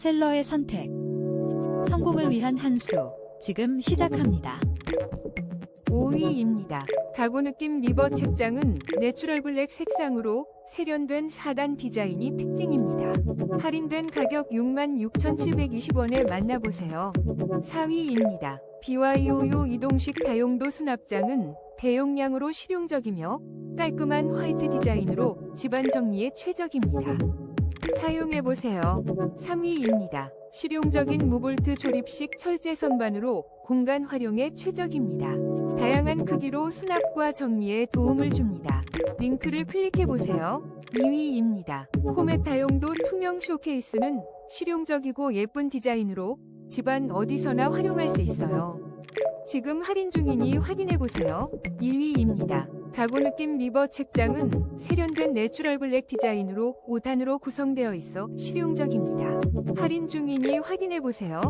셀러의 선택. 성공을 위한 한 수. 지금 시작합니다. 5위입니다. 가구 느낌 리버 책장은 내추럴 블랙 색상으로 세련된 4단 디자인이 특징입니다. 할인된 가격 66,720원에 만나보세요. 4위입니다. BYO요 이동식 다용도 수납장은 대용량으로 실용적이며 깔끔한 화이트 디자인으로 집안 정리에 최적입니다. 사용해보세요. 3위입니다. 실용적인 무볼트 조립식 철제 선반으로 공간 활용에 최적입니다. 다양한 크기로 수납과 정리에 도움을 줍니다. 링크를 클릭해보세요. 2위입니다. 코메타용도 투명 쇼케이스는 실용적이고 예쁜 디자인으로 집안 어디서나 활용할 수 있어요. 지금 할인 중이니 확인해보세요. 1위입니다. 가구 느낌 리버 책장은 세련된 내추럴 블랙 디자인으로 5단으로 구성되어 있어 실용적입니다. 할인 중이니 확인해 보세요.